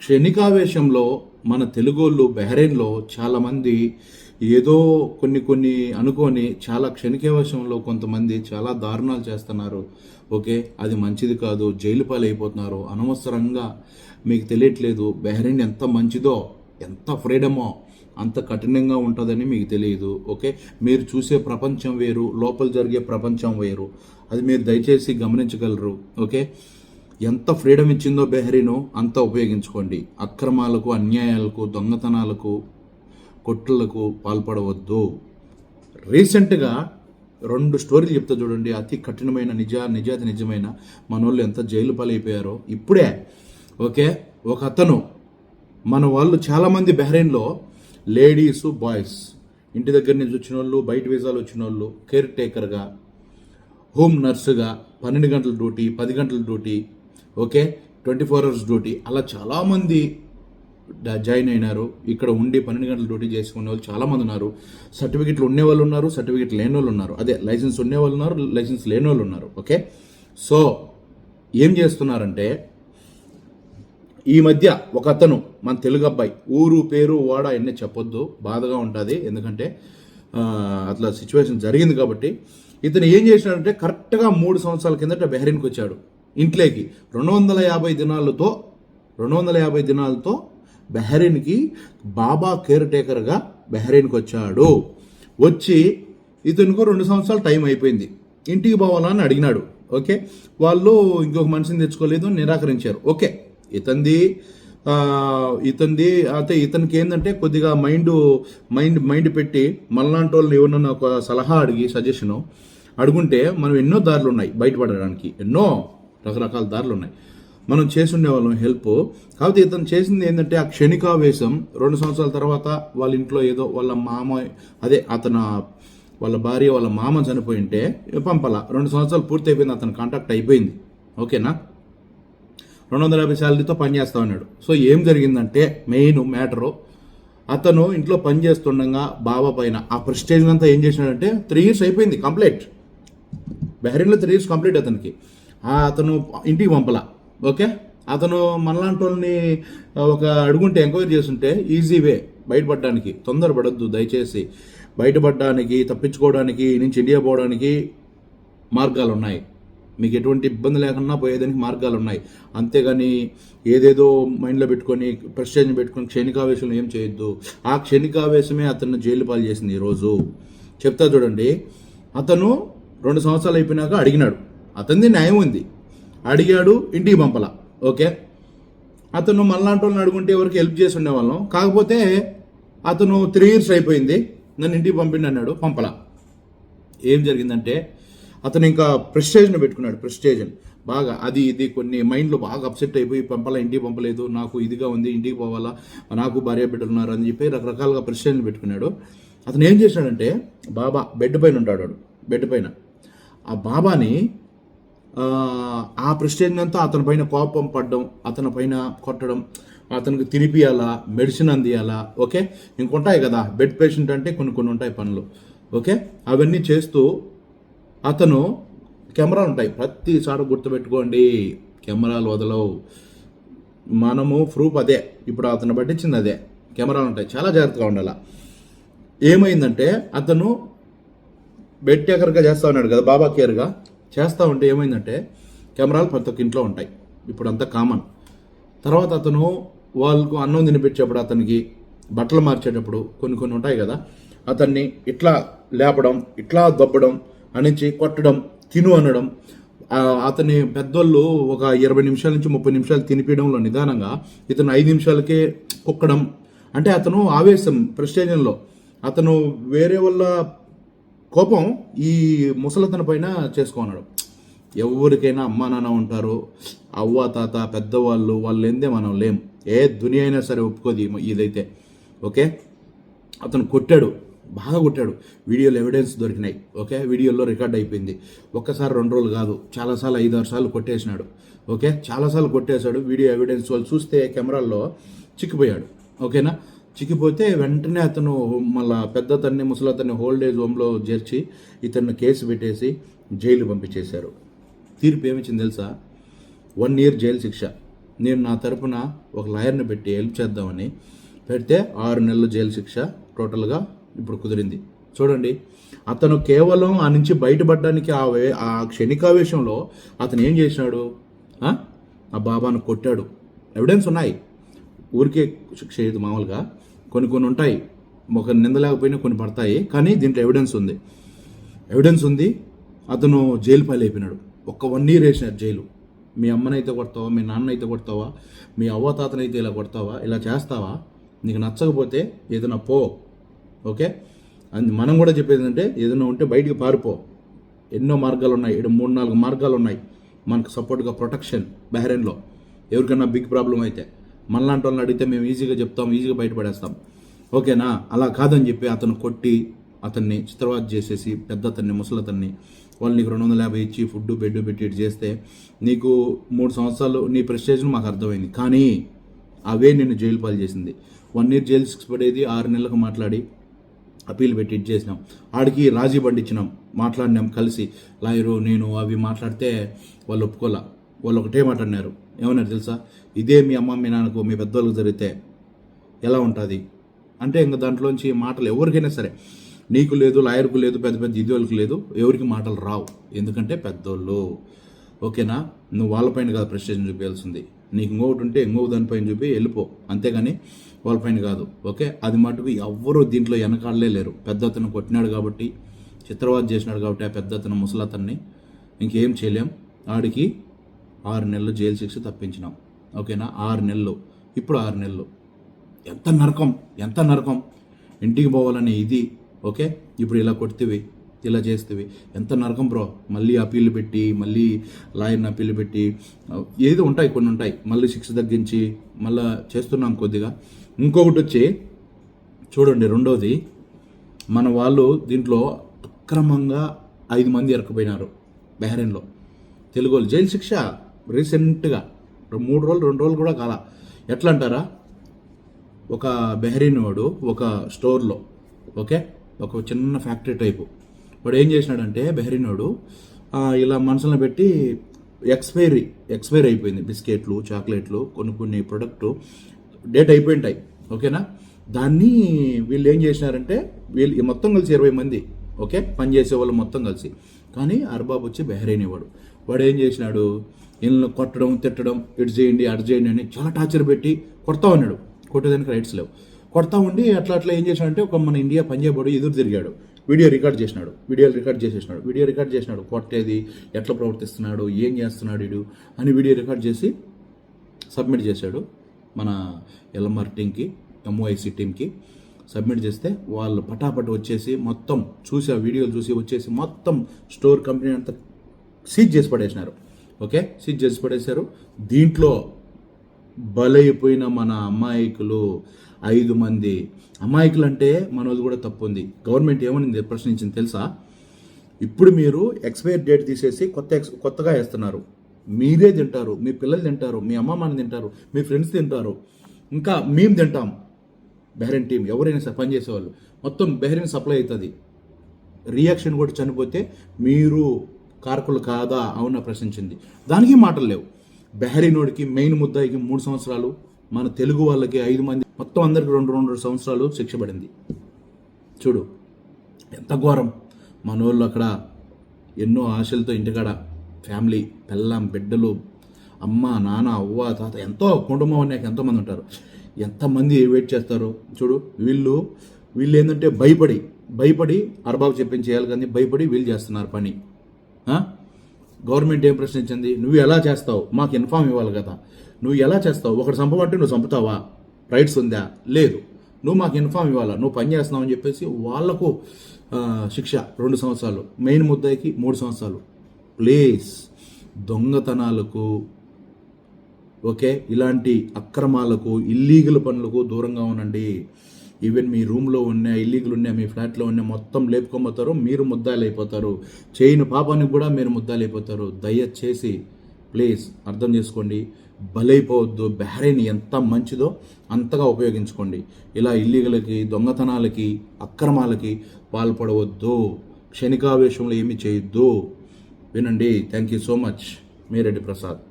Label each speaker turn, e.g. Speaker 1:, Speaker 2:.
Speaker 1: క్షణికావేశంలో మన తెలుగోళ్ళు బెహ్రెయిన్లో చాలామంది ఏదో కొన్ని కొన్ని అనుకొని చాలా క్షణికావేశంలో కొంతమంది చాలా దారుణాలు చేస్తున్నారు. ఓకే అది మంచిది కాదు జైలు పాలైపోతున్నారు. అనవసరంగా మీకు తెలియట్లేదు బెహ్రెయిన్ ఎంత మంచిదో ఎంత ఫ్రీడమో అంత కఠినంగా ఉంటుందని మీకు తెలియదు. ఓకే మీరు చూసే ప్రపంచం వేరు లోపల జరిగే ప్రపంచం వేరు. అది మీరు దయచేసి గమనించగలరు. ఓకే ఎంత ఫ్రీడమ్ ఇచ్చిందో బెహరీను అంత ఉపయోగించుకోండి. అక్రమాలకు అన్యాయాలకు దొంగతనాలకు కొట్టులకు పాల్పడవద్దు. రీసెంట్గా రెండు స్టోరీలు చెప్తా చూడండి. అతి కఠినమైన నిజ నిజాతి నిజమైన. మన వాళ్ళు ఎంత జైలు పాలైపోయారో. ఇప్పుడే ఓకే ఒక అతను మన వాళ్ళు చాలామంది బెహ్రెయిన్లో లేడీస్ బాయ్స్. ఇంటి దగ్గర నుంచి వచ్చిన వాళ్ళు బయట వీసాలు వచ్చిన వాళ్ళు కేర్ టేకర్గా హోమ్ నర్సుగా పన్నెండు గంటల డ్యూటీ పది గంటల duty okay? Twenty four hours duty. అలా చాలామంది జాయిన్ అయినారు. ఇక్కడ ఉండి పన్నెండు గంటల డ్యూటీ చేసుకునే వాళ్ళు చాలామంది ఉన్నారు. సర్టిఫికెట్లు ఉండే వాళ్ళు ఉన్నారు సర్టిఫికెట్ లేని వాళ్ళు ఉన్నారు. అదే లైసెన్స్ ఉండే వాళ్ళు ఉన్నారు లైసెన్స్ లేని వాళ్ళు ఉన్నారు. ఓకే? సో ఏం చేస్తున్నారంటే ఈ మధ్య ఒక అతను మన తెలుగు అబ్బాయి ఊరు పేరు వాడ ఎన్ని చెప్పొద్దు బాధగా ఉంటుంది. ఎందుకంటే అట్లా సిచ్యువేషన్ జరిగింది కాబట్టి ఇతను ఏం చేసినాడంటే కరెక్ట్గా మూడు సంవత్సరాల కిందట బెహరీన్కి వచ్చాడు. ఇంట్లోకి రెండు వందల యాభై దినాలతో రెండు వందల యాభై దినాలతో బెహరీన్కి బాబా కేర్ టేకర్గా బెహరీన్కి వచ్చాడు వచ్చి ఇతనికి రెండు సంవత్సరాలు టైం అయిపోయింది. ఇంటికి పోవాలా అని అడిగినాడు. ఓకే? వాళ్ళు ఇంకొక మనిషిని తెచ్చుకోలేదు నిరాకరించారు. ఓకే. ఇతంది ఇతంది అయితే ఇతనికి ఏంటంటే కొద్దిగా మైండ్ మైండ్ మైండ్ పెట్టి మళ్ళాంటి వాళ్ళని ఎవరన్నా ఒక సలహా అడిగి సజెషను అడుగుంటే మనం ఎన్నో దారులు ఉన్నాయి బయటపడడానికి. ఎన్నో రకరకాల దారులు ఉన్నాయి. మనం చేసుండే వాళ్ళం హెల్ప్ కాకపోతే ఇతను చేసింది ఏంటంటే ఆ క్షణికావేశం. రెండు సంవత్సరాల తర్వాత వాళ్ళ ఇంట్లో ఏదో వాళ్ళ మామ అదే అతను వాళ్ళ భార్య వాళ్ళ మామ చనిపోయి ఉంటే పంపల. రెండు సంవత్సరాలు పూర్తి అయిపోయింది అతను కాంటాక్ట్ అయిపోయింది. ఓకేనా? రెండు వందల యాభై శాలరీతో పనిచేస్తా ఉన్నాడు. సో ఏం జరిగిందంటే మెయిన్ మ్యాటరు అతను ఇంట్లో పని చేస్తుండగా బాబా పైన ఆ ప్రెస్టేజ్ అంతా ఏం చేసినాడంటే త్రీ ఇయర్స్ అయిపోయింది కంప్లీట్. బెహరీన్లో త్రీ ఇయర్స్ కంప్లీట్ అతనికి. అతను ఇంటికి పంపలా. ఓకే? అతను మనలాంటి వాళ్ళని ఒక అడుగుంటే ఎంక్వైరీ చేస్తుంటే ఈజీ వే బయటపడడానికి. తొందరపడద్దు దయచేసి. బయటపడడానికి తప్పించుకోవడానికి నుంచి ఇండియా పోవడానికి మార్గాలు ఉన్నాయి మీకు ఎటువంటి ఇబ్బంది లేకుండా పోయేదానికి మార్గాలు ఉన్నాయి అంతేగాని ఏదేదో మైండ్లో పెట్టుకొని ప్రెస్టేజ్ని పెట్టుకొని క్షణికావేశం ఏం చేయొద్దు. ఆ క్షణికావేశమే అతను జైలు పాలు చేసింది ఈరోజు. చెప్తా చూడండి. అతను రెండు సంవత్సరాలు అయిపోయినాక అడిగినాడు. అతనిది న్యాయం ఉంది. అడిగాడు ఇంటికి పంపల. ఓకే? అతను మళ్ళాంటి వాళ్ళని అడుగుంటే ఎవరికి హెల్ప్ చేసి ఉండేవాళ్ళం. కాకపోతే అతను త్రీ ఇయర్స్ అయిపోయింది. నన్ను ఇంటికి పంపిండి అన్నాడు పంపల. ఏం జరిగిందంటే అతను ఇంకా ప్రెస్టేజ్ని పెట్టుకున్నాడు ప్రెస్టేజ్ బాగా అది ఇది కొన్ని మైండ్లో బాగా అప్సెట్ అయిపోయి పంపాలా ఇంటికి పంపలేదు నాకు ఇదిగా ఉంది ఇంటికి పోవాలా నాకు భార్య బిడ్డలు ఉన్నారు అని చెప్పి రకరకాలుగా ప్రెస్టేజ్ని పెట్టుకున్నాడు. అతను ఏం చేశాడంటే బాబా బెడ్ పైన ఉంటాడు బెడ్ పైన. ఆ బాబాని ఆ, ఆ ప్రెస్టేజ్ అంతా అతని పైన కోపం పడడం అతని పైన కొట్టడం అతనికి తినిపియాలా మెడిసిన్ అందియాలా ఓకే? ఇంకొంటాయి కదా బెడ్ పేషెంట్ అంటే కొన్ని కొన్ని ఉంటాయి పనులు ఓకే? అవన్నీ చేస్తూ అతను కెమెరాలు ఉంటాయి. ప్రతిసారి గుర్తుపెట్టుకోండి కెమెరాలు వదలవు. మనము ప్రూఫ్ అదే ఇప్పుడు అతను పట్టించింది అదే కెమెరాలు ఉంటాయి. చాలా జాగ్రత్తగా ఉండాలి. ఏమైందంటే అతను బెడ్ టేకర్గా చేస్తా ఉన్నాడు కదా బాబా కేర్గా. చేస్తూ ఉంటే ఏమైందంటే కెమెరాలు ప్రతి ఒక్క ఇంట్లో ఉంటాయి. ఇప్పుడు అంతా కామన్. తర్వాత అతను వాళ్ళకు అన్నం తినిపించేటప్పుడు అతనికి బట్టలు మార్చేటప్పుడు కొన్ని కొన్ని ఉంటాయి కదా అతన్ని ఇట్లా లేపడం ఇట్లా దొబ్బడం అనించి కొట్టడం తిను అనడం అతని పెద్దోళ్ళు ఒక ఇరవై నిమిషాల నుంచి ముప్పై నిమిషాలు తినిపించడంలో నిదానంగా ఇతను ఐదు నిమిషాలకే కుక్కడం. అంటే అతను ఆవేశం ప్రెస్టేజన్లో అతను వేరే వాళ్ళ కోపం ఈ ముసలతన పైన చేసుకున్నాడు ఎవరికైనా అమ్మా నాన్న ఉంటారు. అవ్వ తాత పెద్దవాళ్ళు వాళ్ళు ఏందే మనం లేం. ఏ దునియా అయినా సరే ఒప్పుకోదు ఇదైతే. ఓకే? అతను కొట్టాడు. బాగా కొట్టాడు. వీడియోలో ఎవిడెన్స్ దొరికినాయి. ఓకే? వీడియోలో రికార్డ్ అయిపోయింది. ఒక్కసారి రెండు రోజులు కాదు. చాలాసార్లు ఐదు ఆరు సార్లు కొట్టేసినాడు. ఓకే? చాలాసార్లు కొట్టేశాడు. వీడియో ఎవిడెన్స్ వాళ్ళు చూస్తే కెమెరాల్లో చిక్కిపోయాడు. ఓకేనా? చిక్కిపోతే వెంటనే అతను మళ్ళా పెద్ద అతన్ని ముసలతన్ని హోల్డ్ ఏజ్ హోమ్లో చేర్చి ఇతన్ని కేసు పెట్టేసి జైలు పంపించేశారు. తీర్పు ఏమిచ్చింది తెలుసా? వన్ ఇయర్ జైలు శిక్ష. నేను నా తరపున ఒక లాయర్ని పెట్టి హెల్ప్ చేద్దామని పెడితే ఆరు నెలల జైలు శిక్ష టోటల్గా ఇప్పుడు కుదిరింది. చూడండి అతను కేవలం ఆ నుంచి బయటపడడానికి ఆ వే ఆ క్షణికావేశంలో అతను ఏం చేసినాడు? ఆ? బాబాను కొట్టాడు. ఎవిడెన్స్ ఉన్నాయి. ఊరికే శిక్ష చేయదు మామూలుగా. కొన్ని కొన్ని ఉంటాయి. ఒక నిందలేకపోయినా కొన్ని పడతాయి. కానీ దీంట్లో ఎవిడెన్స్ ఉంది. ఎవిడెన్స్ ఉంది. అతను జైలు పాలు అయిపోయినాడు. ఒక్క వన్ ఇయర్ వేసినారు జైలు మీ అమ్మనైతే కొడతావా? మీ నాన్న అయితే కొడతావా? మీ అవ్వ తాతనైతే ఇలా కొడతావా? ఇలా చేస్తావా? నీకు నచ్చకపోతే ఏదైనా పో. ఓకే? అది మనం కూడా చెప్పేది ఏంటంటే ఏదైనా ఉంటే బయటికి పారిపో. ఎన్నో మార్గాలు ఉన్నాయి. ఇక్కడ మూడు నాలుగు మార్గాలు ఉన్నాయి. మనకు సపోర్ట్గా ప్రొటెక్షన్ బహ్రెయిన్లో. ఎవరికైనా బిగ్ ప్రాబ్లం అయితే. మనలాంటి వాళ్ళని అడిగితే మేము ఈజీగా చెప్తాం ఈజీగా బయటపడేస్తాం. ఓకేనా? అలా కాదని చెప్పి అతను కొట్టి అతన్ని చిత్రవాద చేసేసి పెద్ద అతన్ని ముసలతన్ని వాళ్ళు నీకు రెండు వందల యాభై ఇచ్చి ఫుడ్ బెడ్ పెట్టి చేస్తే నీకు మూడు సంవత్సరాలు నీ ప్రెస్టేజ్ను మాకు అర్థమైంది. కానీ అవే నేను జైలు పాలు చేసింది. వన్ ఇయర్ జైలు సిక్స్ పడేది ఆరు నెలలకు మాట్లాడి అప్పీల్ పెట్టి ఇది చేసినాం. ఆడికి రాజీ పండించినాం మాట్లాడినాం కలిసి. లాయరు నేను అవి మాట్లాడితే వాళ్ళు ఒప్పుకోలే. వాళ్ళు ఒకటే మాట్లాడినారు. ఏమన్నారు తెలుసా? ఇదే మీ అమ్మ మీ నాన్నకు మీ పెద్దోళ్ళకి జరిగితే ఎలా ఉంటుంది? అంటే ఇంకా దాంట్లోంచి మాటలు ఎవరికైనా సరే. నీకు లేదు లాయర్కు లేదు పెద్ద పెద్ద ఇదివాళ్ళకి లేదు ఎవరికి మాటలు రావు. ఎందుకంటే పెద్దోళ్ళు. ఓకేనా? నువ్వు వాళ్ళపైన కాదు ప్రెస్టేషన్ చూపించాల్సింది. నీకు ఇంకొకటి ఉంటే ఇంకొక దానిపైన చూపి వెళ్ళిపో. అంతేగాని వాళ్ళపైన కాదు. ఓకే? అది మటుకు ఎవ్వరూ దీంట్లో వెనకాడలే లేరు. పెద్ద అతను కొట్టినాడు కాబట్టి చిత్రవాద చేసినాడు కాబట్టి ఆ పెద్ద అతను ముసలతన్ని ఇంకేం చేయలేం. ఆడికి ఆరు నెలలు జైలు శిక్ష తప్పించినాం. ఓకేనా? ఆరు నెలలు. ఇప్పుడు ఆరు నెలలు. ఎంత నరకం? ఎంత నరకం? ఇంటికి పోవాలని ఇది. ఓకే? ఇప్పుడు ఇలా కొడితేవి ఇలా చేస్తేవి. ఎంత నరకం బ్రో? మళ్ళీ అప్పీలు పెట్టి మళ్ళీ లాయర్ని అప్పీలు పెట్టి ఏదో ఉంటాయి కొన్ని ఉంటాయి. మళ్ళీ శిక్ష తగ్గించి మళ్ళీ చేస్తున్నాం కొద్దిగా. ఇంకొకటి వచ్చి చూడండి రెండోది మన వాళ్ళు దీంట్లో అక్రమంగా ఐదు మంది ఇరకపోయినారు బెహరీన్లో. తెలుగు వాళ్ళు జైలు శిక్ష? రీసెంట్గా మూడు రోజులు రెండు రోజులు కూడా కాల. ఎట్లా అంటారా ఒక బెహరీన్ వాడు ఒక స్టోర్లో ఓకే? ఒక చిన్న ఫ్యాక్టరీ టైపు. వాడు ఏం చేసినాడంటే బెహరీన్ వాడు ఇలా మనసులో పెట్టి ఎక్స్పైరీ ఎక్స్పైర్ అయిపోయింది. బిస్కెట్లు చాక్లెట్లు కొన్ని కొన్ని ప్రొడక్ట్ డేట్ అయిపోయింటాయి ఓకేనా? దాన్ని వీళ్ళు ఏం చేసినారంటే వీళ్ళు మొత్తం కలిసి ఇరవై మంది ఓకే? పనిచేసే వాళ్ళు మొత్తం కలిసి. కానీ అర్బాబ్ వచ్చి బెహరైన్ వాడు వాడు ఏం చేసినాడు? వీళ్ళని కొట్టడం తిట్టడం ఇటు చేయండి అటు చేయండి అని చాలా టార్చర్ పెట్టి కొడతా ఉన్నాడు. కొట్టేదానికి రైట్స్ లేవు. కొడతా ఉండి అట్లా అట్లా ఏం చేశాడంటే ఒక మన ఇండియా పంజాబ్ ఎదురు తిరిగాడు. వీడియో రికార్డ్ చేసినాడు. వీడియో రికార్డ్ చేసేసినాడు. వీడియో రికార్డ్ చేసినాడు. కొట్టేది ఎట్లా ప్రవర్తిస్తున్నాడు ఏం చేస్తున్నాడు వీడు అని వీడియో రికార్డ్ చేసి సబ్మిట్ చేశాడు మన ఎల్ఎంఆర్ టీంకి ఎంఓఐసి టీంకి. సబ్మిట్ చేస్తే వాళ్ళు పటాపట వచ్చేసి మొత్తం చూసి ఆ వీడియోలు చూసి వచ్చేసి మొత్తం స్టోర్ కంపెనీ అంతా సీజ్ చేసి పడేసినారు. ఓకే? సీజ్ చేసి పడేశారు. దీంట్లో బలైపోయిన మన అమాయకులు ఐదు మంది. అమాయకులు అంటే మనది కూడా తప్పు ఉంది గవర్నమెంట్ ఏమని ప్రశ్నించింది తెలుసా? ఇప్పుడు మీరు ఎక్స్పైర్ డేట్ తీసేసి కొత్త ఎక్స్ కొత్తగా వేస్తున్నారు. మీరే తింటారు. మీ పిల్లలు తింటారు. మీ అమ్మమ్మని తింటారు. మీ ఫ్రెండ్స్ తింటారు. ఇంకా మేము తింటాం. Bahrain team. ఎవరైనా సరే పనిచేసేవాళ్ళు మొత్తం బెహరీన్ సప్లై అవుతుంది. రియాక్షన్ కూడా చనిపోతే మీరు కారకులు కాదా అవునా ప్రశ్నించింది. దానికి మాటలు లేవు. బెహరీనోడికి మెయిన్ ముద్దాయికి మూడు సంవత్సరాలు మన తెలుగు వాళ్ళకి ఐదు మంది మొత్తం అందరికి రెండు రెండు సంవత్సరాలు శిక్ష పడింది. చూడు ఎంత ఘోరం. మనోళ్ళు అక్కడ ఎన్నో ఆశలతో ఇంటికాడ ఫ్యామిలీ పెళ్ళాం బిడ్డలు అమ్మ నాన్న అవ్వ తాత ఎంతో కుటుంబం అనేక ఎంతోమంది ఉంటారు. ఎంతమంది వెయిట్ చేస్తారు? చూడు వీళ్ళు వీళ్ళు ఏంటంటే భయపడి భయపడి అరబాబు చెప్పించేయాలి కానీ భయపడి వీళ్ళు చేస్తున్నారు పని. గవర్నమెంట్ ఏం ప్రశ్నించింది? నువ్వు ఎలా చేస్తావు? మాకు ఇన్ఫామ్ ఇవ్వాలి కదా. నువ్వు ఎలా చేస్తావు? ఒకటి చంపబట్టి నువ్వు చంపుతావా? రైట్స్ ఉందా? లేదు. నువ్వు మాకు ఇన్ఫామ్ ఇవ్వాలా? నువ్వు పని చేస్తున్నావు అని చెప్పేసి వాళ్ళకు శిక్ష రెండు సంవత్సరాలు. మెయిన్ ముద్దాయికి మూడు సంవత్సరాలు. ప్లీజ్. దొంగతనాలకు ఓకే? ఇలాంటి అక్రమాలకు ఇల్లీగల్ పనులకు దూరంగా ఉండండి. ఈవెన్ మీ రూమ్లో ఉన్న ఇల్లీగల్ ఉన్న మీ ఫ్లాట్లో ఉన్న మొత్తం లేపుకోబోతారు మీరు ముద్దాలు అయిపోతారు చేయని పాపానికి కూడా మీరు ముద్దాలు అయిపోతారు దయచేసి ప్లీజ్ అర్థం చేసుకోండి. బలైపోవద్దు. బెహరైన్ ఎంత మంచిదో అంతగా ఉపయోగించుకోండి. ఇలా ఇల్లీగల్కి దొంగతనాలకి అక్రమాలకి పాల్పడవద్దు. క్షణికావేశంలో ఏమీ చేయొద్దు. వినండి. Thank you so much. Meereddy Prasad.